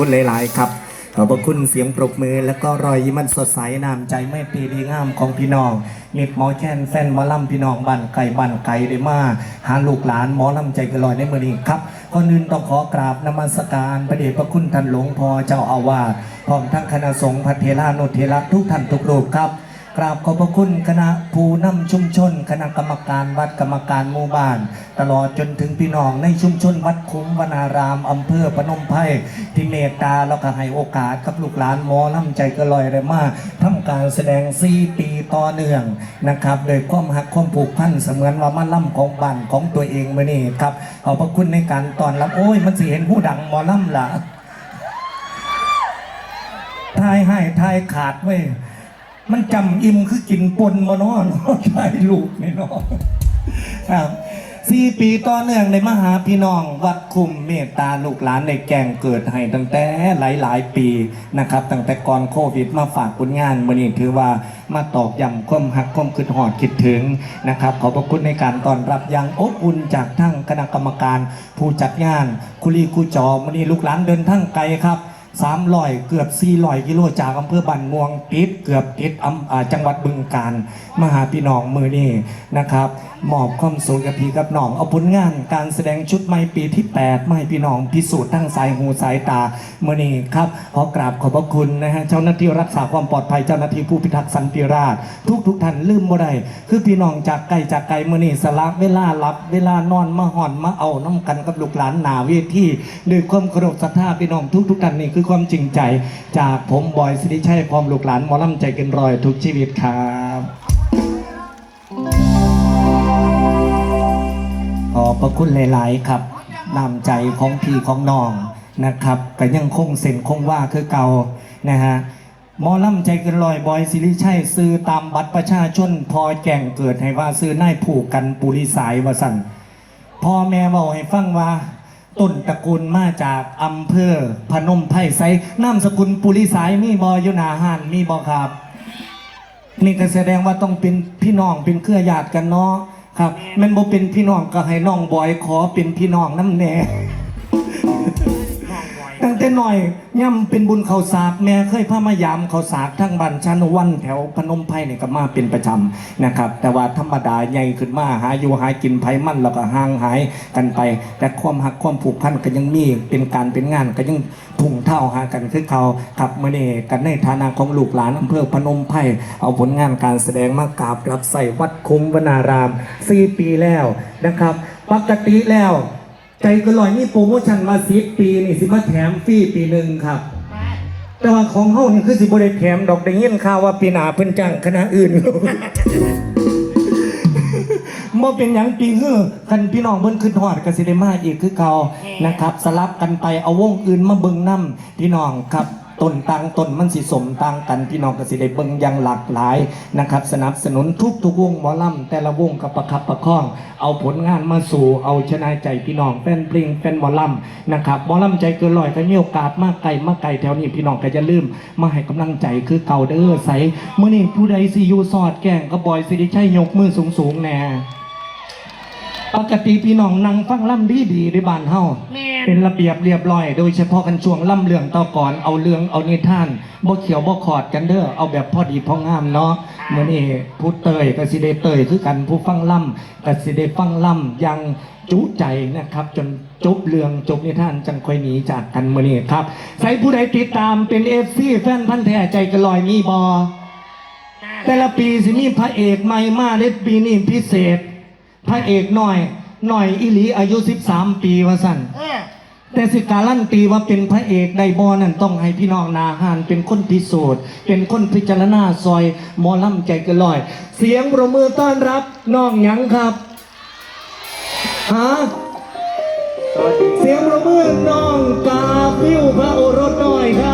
คุณหลาย ๆ ครับ ขอบพระคุณเสียงปรบมือ และก็รอยยิ้มันสดใสน้ำใจไม่ตรีดีงามของพี่น้องมิดหมอแค้นแฟนหมอลำพี่น้องบ้านไก่บ้านไก่ได้มาหาลูกหลานหมอลำใจกระลอยในมือนี้ครับก่อนอื่นต้องขอกราบนมัสการพระเดชพระคุณท่านหลวงพ่อเจ้าอาวาสพร้อมทั้งคณะสงฆ์พระเทรานุเทระทุกท่านทุกรูปครับ กราบขอบพระคุณคณะผู้นำชุมชน คณะกรรมการวัดกรรมการหมู่บ้าน ตลอดจนถึงพี่น้องในชุมชนวัดคุ้มวนารามอำเภอพนมไพรที่เมตตาแล้วก็ให้โอกาสกับลูกหลานหมอลำใจกระลอยเลยมาทำการแสดงซีปีต่อเนื่องนะครับโดยความหักความผูกพันเสมือนว่ามาล่ำของบ้านของตัวเองมาเนี่ครับขอบพระคุณในการตอนรับโอ้ยมันสิเห็นผู้ดังหมอลำละทายให้ทายขาดเว้ มันจำอิ่มคือกินปนมานอนทายลูกนี่นาะครับสี่ปีต่อเนื่องในมหาพี่น้อง วัดคุมเมตตาลูกหลานในแกงเกิดให้ตั้งแต่หลายหลายปีนะครับ ตั้งแต่ก่อนโควิดมาฝากผลงานมื่อนี้ถือว่ามาตอกย้ำความหักความคิดหอดคิดถึงนะครับ ขอบพระคุณในการต้อนรับอย่างอบอุ่นจากทั้งคณะกรรมการ ผู้จัดงาน คุรีคุจอมื่อนี้ลูกหลานเดินทางไกลครับ สามลอยเกือบสี่ลอยกิโลจากอำเภอบันม่วงติดเกือบติดอำจังหวัดบึงการมหาพี่น้องมือนี่นะครับ มอบความสุขกับพี่กับน้อง เอาผลงานการแสดงชุดใหม่ปีที่8มาให้พี่น้องพิสูจน์ทั้งสายหูสายตาเมื่อนี่ครับขอกราบขอบพระคุณนะฮะเจ้าหน้าที่รักษาความปลอดภัยเจ้าหน้าที่ผู้พิทักษ์สันติราษฎร์ทุกทุกท่านลืมบ่ได้คือพี่น้องจากไกลจากไกลเมื่อนี่สละเวลารับเวลานอนมาห่อนมาเอาน้ำกันกับลูกหลานหนาเวทีด้วยความเคารพศรัทธาพี่น้องทุกทุกท่านนี่คือความจริงใจ จากผมบอยสิริชัยพร้อมลูกหลานมอลำใจเกินรอยทุกชีวิตครับ คุณหลาย ๆ ครับนำใจของพี่ของน้องนะครับก็ยังคงเส้นคงว่าคือเก่านะฮะมอลำใจเกินลอยบอยสิริชัยซื้อตามบัตรประชาชนพอแก่งเกิดให้ว่าซื้อนายผูกกันปุริสายวาสันพ่อแม่บอกให้ฟังว่าต้นตระกูลมาจากอำเภอพนมไพรไซนามสกุลปุริสายมีบอยนาหานมีบอครับ นี่ก็แสดงว่าต้องเป็นพี่น้องเป็นเครือญาติกันเนาะ ครับแม่นบ่เป็นพี่น้องก็ให้น้องบอยขอเป็นพี่น้องน้ำแน่ ตั้งแต่หน่อยย่ำเป็นบุญเขาสากแม่เคยพามายามเขาสากทั้งบันชานวันแถวพนมไพรเนี่ยก็มาเป็นประจำนะครับ แต่ว่าธรรมดาใหญ่ขึ้นมาหาอยู่หากินไผมันแล้วก็ห่างหายกันไป แต่ความหักความผูกพันก็ยังมีเป็นการเป็นงานก็ยังพุ่งเท่าหากันคือเขาขับมื่อนี้กันในฐานะของลูกหลานอำเภอพนมไพรเอาผลงานการแสดงมากราบรับใส่วัดคุ้มวนารามสี่ปีแล้วนะครับ ปกติแล้ว ใจก็ลอยนี่โปรโมชั่นมาสิบปีนี่สิมาแถมฟรีปีหนึ่งครับ แต่ว่าของเฮานี่คือสิบ่ได้แถมดอกได้ยินข่าวว่าปีหน้าเพิ่นจ้างคณะอื่นบ่เป็นหยังปีฮื้อคันพี่น้องเพิ่นขึ้นฮอดก็สิได้มาอีกคือเก่านะครับ สลับกันไปเอาวงอื่นมาเบิ่งนํพี่น้องครับ ต้นต่างต้นมันสิสมต่างกันพี่น้องก็สิได้เบิ่งอย่างหลากหลายนะครับ สนับสนุนทุกทุกวงหมอลำแต่ละวงกับประคับประคอง เอาผลงานมาสู่เอาชนะใจพี่น้องแฟนเพลงแฟนหมอลำนะครับหมอลำใจเกินร้อยก็มีโอกาสมากไกลมากไกลแถวนี้พี่น้องก็จะลืมมาให้กำลังใจคือเก่าเด้อใสเมื่อนี้ผู้ใดสิอยู่สอดแก่งก็บอยสิริชัยยกมือสูงๆแน่ปกติพี่น้องนั่งฟังล่ำดีดีในบ้านเฮาแม่ เป็นระเบียบเรียบร้อย โดยเฉพาะกันช่วงล่ำเรื่องต่อก่อนเอาเรื่องเอานิทานบ่เขียวบ่ขอดกันเด้อเอาแบบพอดีพองามเนาะเมื้อนี้ผู้เตยก็สิได้เตยคือกันผู้ฟังล่ำก็สิได้ฟังล่ำยังจุใจนะครับ จนจบเรื่องจบนิท่านจังค่อยหนีจากกันมื้อนี้ครับใส่ผู้ใดติดตามเป็น FC แฟนพันธ์แท้ใจกระลอยมีบ่แต่ละปีสิมีพระเอกใหม่มาเล็ดปีนี้พิเศษ พระเอกหน่อยหน่อยอิลีอายุ 13 ปีว่าสั่น แต่สิการันตีว่าเป็นพระเอกได้บอนั่นต้องให้พี่น้องนาหานเป็นคนพิสูจน์เป็นคนพิจารณาซอยมอล่ำใจกระลอย เสียงประมือต้อนรับน้องยังครับฮะเสียงประมือน้องกาฟิวพระโอรสหน่อยครับ